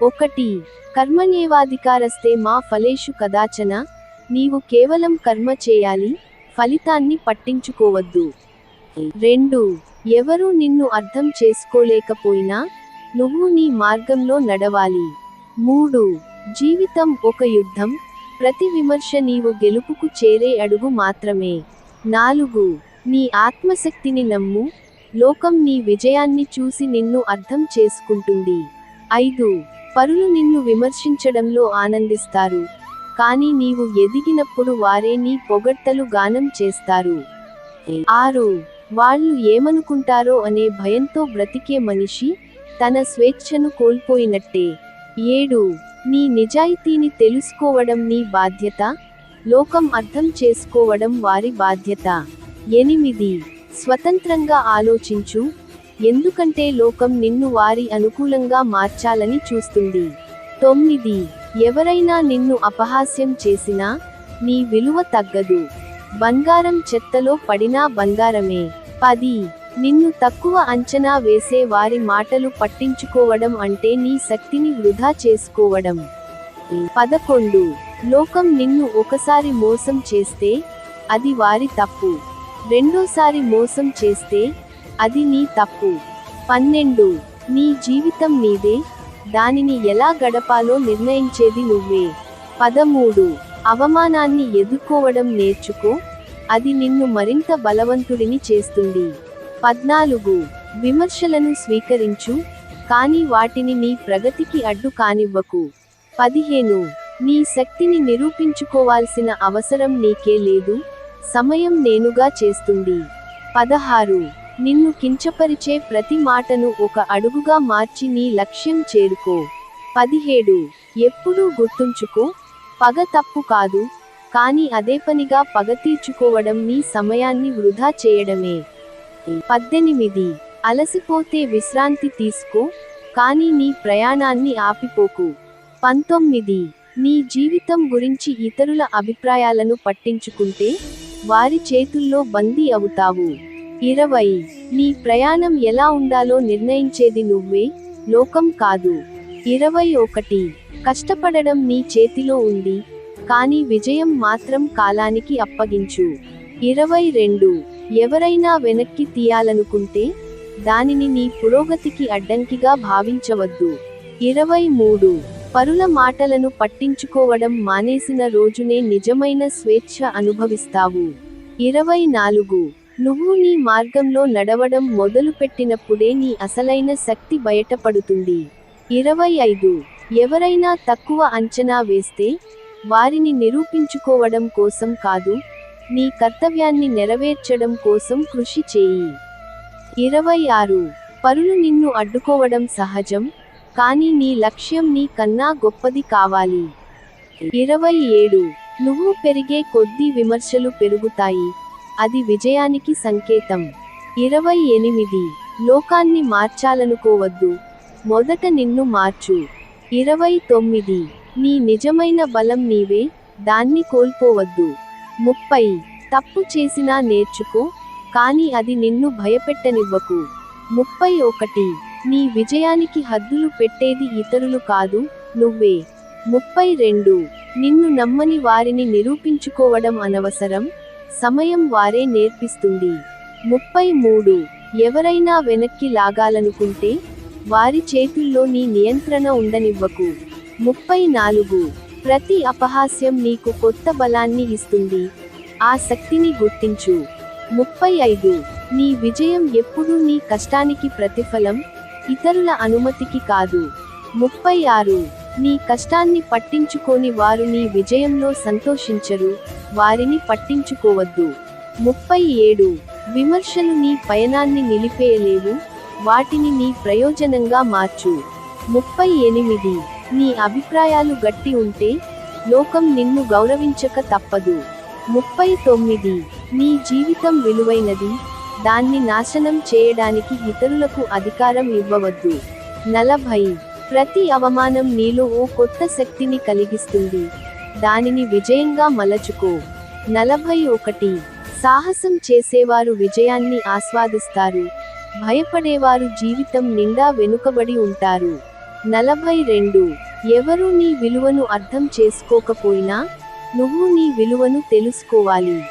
ఒకటి కర్మణ్యేవాధికారస్తే మా ఫలేషు కదాచన నీవు కేవలం కర్మ చేయాలి ఫలితాన్ని పట్టించుకోవద్దు. రెండు ఎవరూ నిన్ను అర్థం చేసుకోలేకపోయినా నువ్వు నీ మార్గంలో నడవాలి. మూడు జీవితం ఒక యుద్ధం ప్రతి విమర్శ నీవు గెలుపుకు చేరే అడుగు మాత్రమే. నాలుగు నీ ఆత్మశక్తిని నమ్ము లోకం నీ విజయాన్ని చూసి నిన్ను అర్థం చేసుకుంటుంది. ఐదు పరులు నిన్ను విమర్శించడంలో ఆనందిస్తారు. కానీ నీవు ఎదిగినప్పుడు వారే నీ పొగడ్తలు గానం చేస్తారు. ఆరు వాళ్ళు ఏమనుకుంటారో అనే భయంతో బ్రతికే మనిషి తన స్వేచ్ఛను కోల్పోయినట్టే. ఏడు నీ నిజాయితీని తెలుసుకోవడం నీ బాధ్యత. లోకం అర్థం చేసుకోవడం వారి బాధ్యత. ఎనిమిది స్వతంత్రంగా ఆలోచించు. ఎందుకంటే లోకం నిన్ను వారి అనుకూలంగా మార్చాలని చూస్తుంది. తొమ్మిది. ఎవరైనా నిన్ను అపహాస్యం చేసినా నీ విలువ తగ్గదు. బంగారం చెత్తలో పడినా బంగారమే. పది. నిన్ను తక్కువ అంచనా వేసే వారి మాటలు పట్టించుకోవడం అంటే నీ శక్తిని వృధా చేసుకోవడం. పదకొండు. లోకం నిన్ను ఒకసారి మోసం చేస్తే అది వారి తప్పు. రెండోసారి మోసం చేస్తే అది నీ తప్పు. పన్నెండు. నీ జీవితం నీదే. దానిని ఎలా గడపాలో నిర్ణయించేది నువ్వే. పదమూడు. అవమానాన్ని ఎదుర్కోవడం నేర్చుకో. అది నిన్ను మరింత బలవంతుడిని చేస్తుంది. పద్నాలుగు. విమర్శలను స్వీకరించు. కానీ వాటిని నీ ప్రగతికి అడ్డు కానివ్వకు. పదిహేను. నీ శక్తిని నిరూపించుకోవాల్సిన అవసరం నీకే లేదు. సమయం నేనుగా చేస్తుంది. పదహారు. నిన్ను కించపరిచే ప్రతి మాటను ఒక అడుగుగా మార్చి నీ లక్ష్యం చేరుకో. పదిహేడు. ఎప్పుడూ గుర్తుంచుకో. పగ తప్పు కాదు. కానీ అదే పనిగా పగ తీర్చుకోవడం నీ సమయాన్ని వృధా చేయడమే. పద్దెనిమిది. అలసిపోతే విశ్రాంతి తీసుకో. కానీ నీ ప్రయాణాన్ని ఆపిపోకు. పంతొమ్మిది. నీ జీవితం గురించి ఇతరుల అభిప్రాయాలను పట్టించుకుంటే వారి చేతుల్లో బందీ అవుతావు. ఇరవై నీ ప్రయాణం ఎలా ఉండాలో నిర్ణయించేది నువ్వే లోకం కాదు. ఇరవై ఒకటి కష్టపడడం నీ చేతిలో ఉంది కానీ విజయం మాత్రం కాలానికి అప్పగించు. ఇరవై రెండు ఎవరైనా వెనక్కి తీయాలనుకుంటే దానిని నీ పురోగతికి అడ్డంకిగా భావించవద్దు. ఇరవై మూడు పరుల మాటలను పట్టించుకోవడం మానేసిన రోజునే నిజమైన స్వేచ్ఛ అనుభవిస్తావు. ఇరవై నాలుగు నువ్వు నీ మార్గంలో నడవడం మొదలుపెట్టినప్పుడే నీ అసలైన శక్తి బయటపడుతుంది. ఇరవై ఐదు. ఎవరైనా తక్కువ అంచనా వేస్తే వారిని నిరూపించుకోవడం కోసం కాదు నీ కర్తవ్యాన్ని నెరవేర్చడం కోసం కృషి చేయి. ఇరవై ఆరు. పరులు నిన్ను అడ్డుకోవడం సహజం కానీ నీ లక్ష్యం నీ కన్నా గొప్పది కావాలి. ఇరవై ఏడు. నువ్వు పెరిగే కొద్దీ విమర్శలు పెరుగుతాయి అది విజయానికి సంకేతం. ఇరవై ఎనిమిది. లోకాన్ని మార్చాలనుకోవద్దు. మొదట నిన్ను మార్చు. ఇరవై తొమ్మిది. నీ నిజమైన బలం నీవే. దాన్ని కోల్పోవద్దు. ముప్పై. తప్పు చేసినా నేర్చుకో కానీ అది నిన్ను భయపెట్టనివ్వకు. ముప్పై ఒకటి. నీ విజయానికి హద్దులు పెట్టేది ఇతరులు కాదు నువ్వే. ముప్పై రెండు. నిన్ను నమ్మని వారిని నిరూపించుకోవడం అనవసరం. సమయం వారే నేర్పిస్తుంది. ముప్పై మూడు ఎవరైనా వెనక్కి లాగాలనుకుంటే వారి చేతుల్లో నీ నియంత్రణ ఉండనివ్వకు. ముప్పై నాలుగు ప్రతి అపహాస్యం నీకు కొత్త బలాన్ని ఇస్తుంది. ఆ శక్తిని గుర్తించు. ముప్పై ఐదు నీ విజయం ఎప్పుడూ నీ కష్టానికి ప్రతిఫలం ఇతరుల అనుమతికి కాదు. ముప్పై ఆరు నీ కష్టాన్ని పట్టించుకోని వారు నీ విజయంలో సంతోషించరు వారిని పట్టించుకోవద్దు. ముప్పై ఏడు. విమర్శలు నీ పయనాన్ని నిలిపేయలేవు వాటిని నీ ప్రయోజనంగా మార్చు. ముప్పై ఎనిమిది. నీ అభిప్రాయాలు గట్టి ఉంటే లోకం నిన్ను గౌరవించక తప్పదు. ముప్పై తొమ్మిది. నీ జీవితం విలువైనది దాన్ని నాశనం చేయడానికి ఇతరులకు అధికారం ఇవ్వవద్దు. నలభై. ప్రతి అవమానం నీలో ఓ కొత్త శక్తిని కలిగిస్తుంది. దానిని విజయంగా మలచుకో. నలభై ఒకటి. సాహసం చేసేవారు విజయాన్ని ఆస్వాదిస్తారు. భయపడేవారు జీవితం నిండా వెనుకబడి ఉంటారు. నలభై రెండు. ఎవరు నీ విలువను అర్థం చేసుకోకపోయినా నువ్వు నీ విలువను తెలుసుకోవాలి.